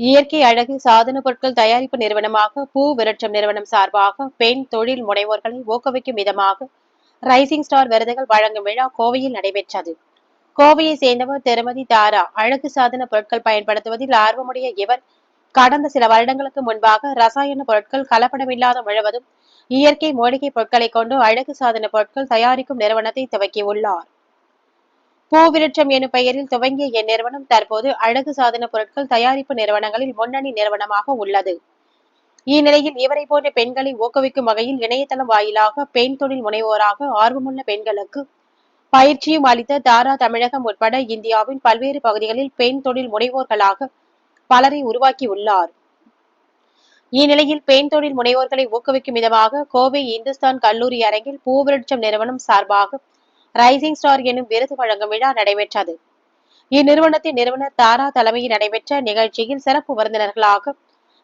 இயற்கை அழகு சாதன பொருட்கள் தயாரிப்பு நிறுவனமாக பூ விரட்சம் நிறுவனம் சார்பாக பெண் தொழில் முனைவோர்களை ஊக்குவிக்கும் விதமாக ரைசிங் ஸ்டார் விருதுகள் வழங்கும் விழா கோவையில் நடைபெற்றது. கோவையை சேர்ந்தவர் திருமதி தாரா. அழகு சாதன பொருட்கள் பயன்படுத்துவதில் ஆர்வமுடைய இவர் கடந்த சில வருடங்களுக்கு முன்பாக ரசாயன பொருட்கள் கலப்படமில்லாத முழுவதும் இயற்கை மூலிகை பொருட்களை கொண்டு அழகு சாதன பொருட்கள் தயாரிக்கும் நிறுவனத்தை துவக்கியுள்ளார். பூவிருட்சம் எனும் பெயரில் துவங்கிய இந்நிறுவனம் தற்போது அழகு சாதன பொருட்கள் தயாரிப்பு நிறுவனங்களில் முன்னணி நிறுவனமாக உள்ளது. இந்நிலையில் இவரை போன்ற பெண்களை ஊக்குவிக்கும் வகையில் இணையதளம் வாயிலாக பெண் தொழில் முனைவோராக ஆர்வமுள்ள பெண்களுக்கு பயிற்சியும் அளித்த தாரா தமிழகம் உட்பட இந்தியாவின் பல்வேறு பகுதிகளில் பெண் தொழில் முனைவோர்களாக பலரை உருவாக்கியுள்ளார் இந்நிலையில் பெண் தொழில் முனைவோர்களை ஊக்குவிக்கும் விதமாக கோவை இந்துஸ்தான் கல்லூரி அரங்கில் பூவிருட்சம் நிறுவனம் சார்பாக ரைசிங் ஸ்டார் எனும் விருது வழங்கும் விழா நடைபெற்றது. இந்நிறுவனத்தின் நிறுவனர் தாரா தலைமையில் நடைபெற்ற நிகழ்ச்சியில் சிறப்பு விருந்தினர்களாக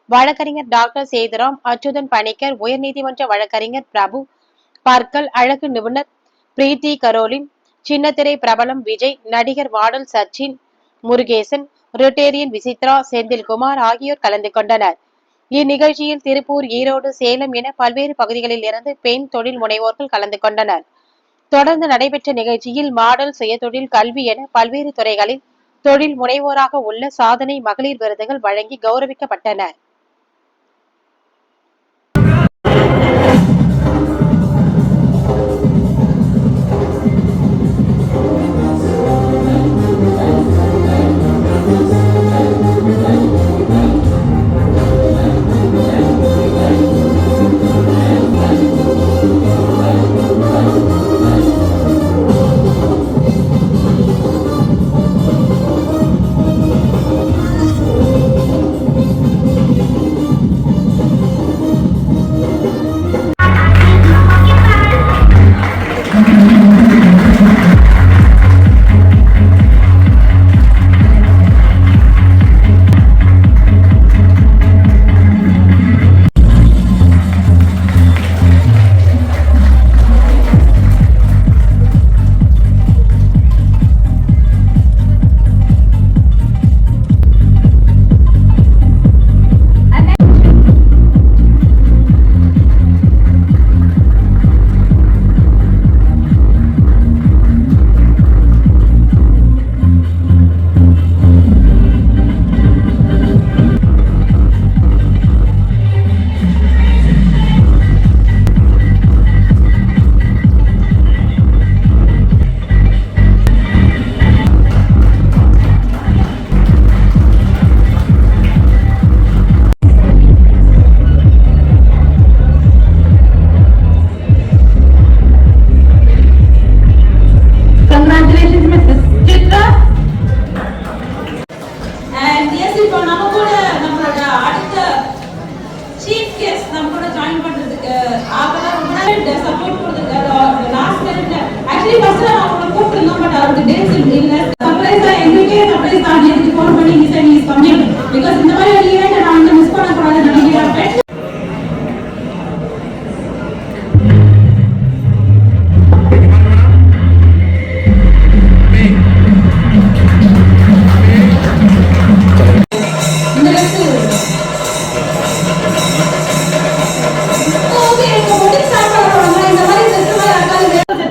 வழக்கறிஞர் டாக்டர் சேதுராம் அச்சுதன் பணிக்கர் உயர்நீதிமன்ற வழக்கறிஞர் பிரபு பற்கள் அழகு நிபுணர் பிரீத்தி கரோலின் சின்னத்திரை பிரபலம் விஜய் நடிகர் மாடல் சச்சின் முருகேசன் ரிட்டேரியன் விசித்ரா செந்தில்குமார் ஆகியோர் கலந்து கொண்டனர். இந்நிகழ்ச்சியில் திருப்பூர் ஈரோடு சேலம் என பல்வேறு பகுதிகளில் இருந்து பெண் தொழில் முனைவோர்கள் கலந்து கொண்டனர். தொடர்ந்து நடைபெற்ற நிகழ்ச்சியில் மாடல் சுயதொழில் கல்வி என பல்வேறு துறைகளில் தொழில் முனைவோராக உள்ள சாதனை மகளிர் விருதுகள் வழங்கி கௌரவிக்கப்பட்டன.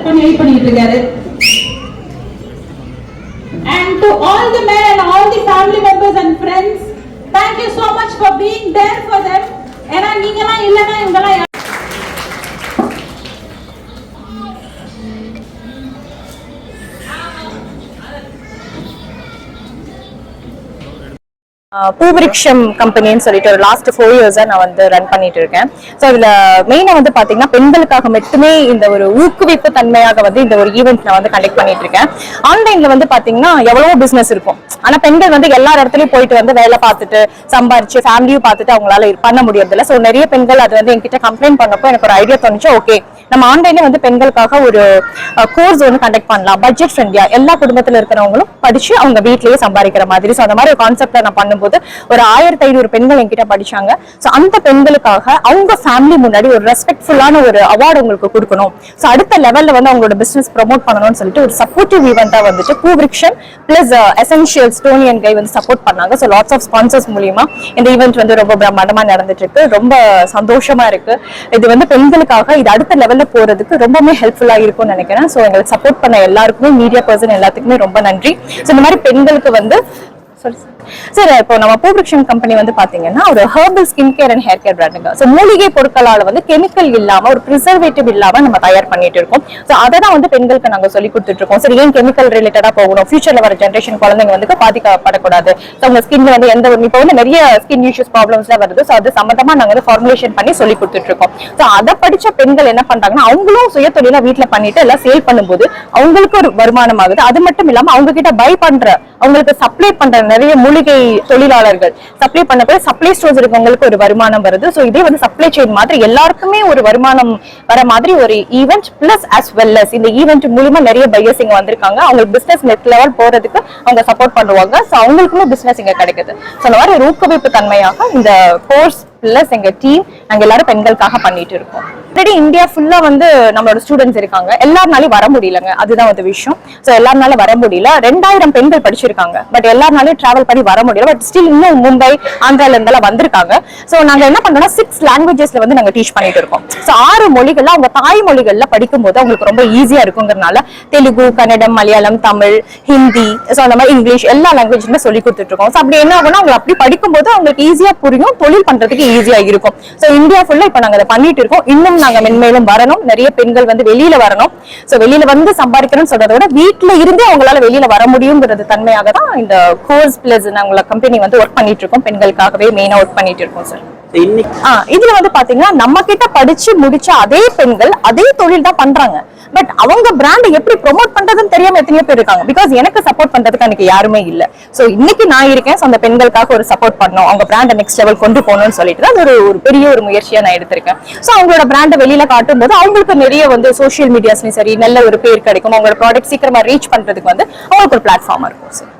அக்கால வேற செட் பண்ணி வெயிட் பண்ணிட்டு இருக்காரு and to all the men and all the family members and friends thank you so much for being there for them ஏன்னா நீங்கலாம் இல்லனா இவங்கலாம் யா- பூவிருக்ஷம் கம்பெனின்னு சொல்லிட்டு ஒரு லாஸ்ட் ஃபோர் இயர்ஸாக நான் வந்து ரன் பண்ணிட்டு இருக்கேன். ஸோ அதில் மெயினாக வந்து பார்த்தீங்கன்னா பெண்களுக்காக மட்டுமே இந்த ஒரு ஊக்குவிப்பு தன்மையாக வந்து இந்த ஒரு ஈவெண்ட் நான் வந்து கண்டக்ட் பண்ணிட்டு இருக்கேன். ஆன்லைனில் வந்து பார்த்தீங்கன்னா எவ்வளவோ பிஸ்னஸ் இருக்கும். ஆனால் பெண்கள் வந்து எல்லா இடத்துலையும் போயிட்டு வந்து வேலை பார்த்துட்டு சம்பாரிச்சு ஃபேமிலியும் பார்த்துட்டு அவங்களால இது பண்ண முடியறதில்ல. ஸோ நிறைய பெண்கள் அது வந்து என்கிட்ட கம்ப்ளைண்ட் பண்ணப்போ எனக்கு ஒரு ஐடியா தோணுச்சு ஓகே நம்ம ஆன்லைன்ல வந்து பெண்களுக்காக ஒரு கோர்ஸ் ஒன்று கண்டக்ட் பண்ணலாம். பட்ஜெட் ஃப்ரெண்ட்லியா எல்லா குடும்பத்துல இருக்கிறவங்களும் படிச்சு அவங்க வீட்லயே சம்பாதிக்கிற மாதிரி. ஸோ அந்த மாதிரி ஒரு கான்செப்ட்ல நான் பண்ணும்போது ஒரு ஆயிரத்தி ஐநூறு பெண்கள் என்கிட்ட படிச்சாங்க. ஸோ அந்த பெண்களுக்காக அவங்க ஃபேமிலி முன்னாடி ஒரு ரெஸ்பெக்ட்ஃபுல்லான ஒரு அவார்டு உங்களுக்கு கொடுக்கணும். ஸோ அடுத்த லெவலில் வந்து அவங்களோட பிஸ்னஸ் ப்ரொமோட் பண்ணணும்னு சொல்லிட்டு ஒரு சப்போர்ட்டிவ் ஈவெண்ட்டாக வந்துட்டு பூவிரிக்ஷன் பிளஸ் எசென்ஷியல் ஸ்டோனியன் கை வந்து சப்போர்ட் பண்ணாங்க. ஸோ லாட்ஸ் ஆஃப் ஸ்பான்சர்ஸ் மூலியமா இந்த ஈவெண்ட் வந்து ரொம்ப பிரம்மாண்டமாக நடந்துட்டு இருக்கு ரொம்ப சந்தோஷமா இருக்கு. இது வந்து பெண்களுக்காக இது அடுத்த லெவலில் போறதுக்கு ரொம்பவுமே ஹெல்ப்ஃபுல்லாக இருக்கும்னு நினைக்கிறேன். ஸோ எங்களுக்கு சப்போர்ட் பண்ண எல்லாருக்குமே மீடியா பர்சன் எல்லாத்துக்குமே ரொம்ப நன்றி. ஸோ இந்த மாதிரி பெண்களுக்கு வந்து சரி சார் இப்போ நம்ம பூபிரிக்ஷன் கம்பெனி வந்து பாத்தீங்கன்னா ஒரு herbal skin care and hair care பிராண்டுங்க so மூலிகை பொருட்களால் வந்து கெமிக்கல் இல்லாம ஒரு ப்ரிசர்வேட்டிவ் இல்லாம நம்ம தயார் பண்ணிட்டு இருக்கோம். ஸோ அதை தான் வந்து பெண்களுக்கு நாங்க சொல்லி கொடுத்துட்டு இருக்கோம். சரி ஏன் கெமிக்கல் ரிலேட்டடா போகணும்? ஃபியூச்சர்ல வர ஜென்ரேஷன் குழந்தைங்க வந்து பாதிக்கப்படக்கூடாது. ஸோ உங்க ஸ்கின்ல வந்து எந்த ஒரு இப்போ வந்து நிறைய ஸ்கின் இஷ்யூஸ் ப்ராப்ளம்ஸ்லாம் வருது. ஸோ அது சம்மந்தமா நாங்க வந்து ஃபார்முலேஷன் பண்ணி சொல்லி கொடுத்துட்டு இருக்கோம். ஸோ அதை படிச்ச பெண்கள் என்ன பண்றாங்கன்னா அவங்களும் சுய தொழிலா வீட்டுல பண்ணிட்டு எல்லாம் சேல் பண்ணும்போது அவங்களுக்கு ஒரு வருமானம் ஆகுது. அது மட்டும் இல்லாம அவங்க கிட்ட பை பண்ற அவங்களுக்கு சப்ளை பண்ற நிறைய மூலிகை தொழிலாளர்கள் சப்ளை பண்ண போய் சப்ளை ஸ்டோர்ஸ் இருக்கவங்களுக்கு ஒரு வருமானம் வருது. ஸோ இதே வந்து சப்ளை செயின் மாதிரி எல்லாருக்குமே ஒரு வருமானம் வர மாதிரி ஒரு event plus as well as இந்த ஈவெண்ட் மூலியமா நிறைய பையர்ஸ் இங்க வந்திருக்காங்க. அவங்க பிசினஸ் நெட் லெவல் போறதுக்கு அவங்க சப்போர்ட் பண்ணுவாங்க. ஸோ அவங்களுக்குமே பிசினஸ் இங்க கிடைக்குது. ஸோ அந்த மாதிரி ஒரு ஊக்குவிப்பு தன்மையாக இந்த கோர்ஸ் பிளஸ் எங்க டீம் நாங்க எல்லாரும் பெண்களுக்காக பண்ணிட்டு இருக்கோம். ஆல்ரெடி இந்தியா ஃபுல்லா வந்து நம்மளோட ஸ்டூடெண்ட்ஸ் இருக்காங்க. எல்லாருனாலும் வர முடியலங்க. அதுதான் வந்து விஷயம். ஸோ எல்லாருனால வர முடியல. ரெண்டாயிரம் பெண்கள் படிச்சிருக்காங்க. பட் எல்லாருனாலும் டிராவல் பண்ணி வர முடியல. பட் ஸ்டில் இன்னும் மும்பை ஆந்திரால இருந்தெல்லாம் வந்திருக்காங்க. ஸோ நாங்க என்ன பண்றோம்னா சிக்ஸ் லாங்குவேஜஸ்ல வந்து நாங்க டீச் பண்ணிட்டு இருக்கோம். ஸோ ஆறு மொழிகள்ல அவங்க தாய் மொழிகள்ல படிக்கும்போது அவங்களுக்கு ரொம்ப ஈஸியா இருக்குங்கிறனால தெலுங்கு கன்னடம் மலையாளம் தமிழ் ஹிந்தி ஸோ அந்த மாதிரி இங்கிலீஷ் எல்லா லாங்குவேஜுமே சொல்லி கொடுத்துட்டு இருக்கோம். ஸோ அப்படி என்ன ஆகும்னா அவங்க அப்படி படிக்கும்போது அவங்களுக்கு ஈஸியா புரியும். தொழில் பண்றதுக்கு ஈஸியா இருக்கும் ஸோ இந்தியா ஃபுல்லா இப்போ நாங்க அதை பண்ணிட்டு இருக்கோம். இன்னும் நாங்க மென்மேலும் வரணும். நிறைய பெண்கள் வந்து வெளியில வரணும். ஸோ வெளியில வந்து சம்பாதிக்கணும்னு சொல்றத விட வீட்டுல இருந்தே அவங்களால வெளியில வர முடியுங்கிறது தன்மையாக தான் இந்த கோர்ஸ் பிளஸ் நாங்கள கம்பெனி வந்து ஒர்க் பண்ணிட்டு இருக்கோம். பெண்களுக்காகவே மெயினா ஒர்க் பண்ணிட்டு இருக்கோம் சார் இதுல வந்து பாத்தீங்கன்னா நம்ம கிட்ட படிச்சு முடிச்ச அதே பெண்கள் அதே தொழில் தான் பண்றாங்க. பட் அவங்க பிராண்டை எப்படி ப்ரொமோட் பண்றதுன்னு தெரியாம எத்தனையோ பேர் இருக்காங்க. பிகாஸ் எனக்கு சப்போர்ட் பண்றதுக்கு எனக்கு யாருமே இல்ல. சோ இன்னைக்கு நான் இருக்கேன். அந்த பெண்களுக்காக ஒரு சப்போர்ட் பண்ணோம் அவங்க பிராண்டை நெக்ஸ்ட் லெவல் கொண்டு போகணும்னு சொல்லிட்டு தான் அது ஒரு ஒரு பெரிய ஒரு முயற்சியா நான் எடுத்திருக்கேன். சோ அவங்களோட பிராண்டை வெளியில காட்டும் போது அவங்களுக்கு நிறைய வந்து சோஷியல் மீடியாஸ்லயும் சரி நல்ல ஒரு பேர் கிடைக்கும். அவங்களோட ப்ராடக்ட் சீக்கிரமா ரீச் பண்றதுக்கு வந்து அவங்களுக்கு ஒரு பிளாட்ஃபார்மா இருக்கும். சார்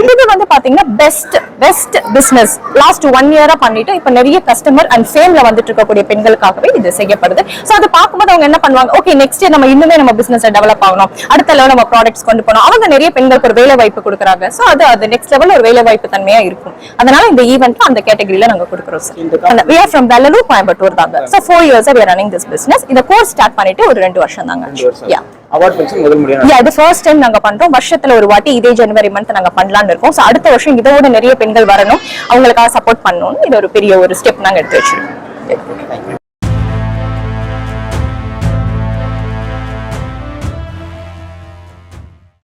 இது வந்து பாத்தீங்கன்னா best best business last one இயரா பண்ணிட்டு இப்ப நிறைய கஸ்டமர் அண்ட் ஃபேம்ல வந்துட்டு இருக்கக்கூடிய பெண்களுக்காகவே இது செய்யப்படுது. சோ அதை பார்க்கும்போது அவங்க என்ன பண்ணுவாங்க? ஓகே நெக்ஸ்ட் இயர் நம்ம இன்னுமே நம்ம பிசினஸ் டெவலப் ஆகணும். அடுத்த லெவல் நம்ம ப்ராடக்ட்ஸ் கொண்டு போகணும். அவங்க நிறைய பெண்களுக்கு ஒரு வேலை வாய்ப்பு கொடுக்குறாங்க. சோ அது அது நெக்ஸ்ட் லெவல் ஒரு வேலை வாய்ப்பு தன்மையா இருக்கும். அதனால இந்த ஈவெண்ட் அந்த கேட்டகரியில நாங்க கொடுக்குறோம் sir we are from Vellalur Coimbatore தாங்க. So four years are running this business. இந்த கோர்ஸ் ஸ்டார்ட் பண்ணிட்டு ஒரு ரெண்டு வருஷம் தாங்க. யா அவார்ட் ஃபங்க்ஷன் முதல் Yeah, இது ஃபர்ஸ்ட் டைம் நாங்க பண்றோம். வருஷத்துல ஒரு வாட்டி இதே ஜனவரி மந்த் நாங்க பண்ணலாம்னு இருக்கோம். சோ அடுத்த வருஷம் இதோட நிறைய பெண்கள் வரணும். அவங்களுக்காக சப்போர்ட் பண்ணணும் இது ஒரு பெரிய ஒரு ஸ்டெப் நாங்க எடுத்து வச்சிருக்கோம்.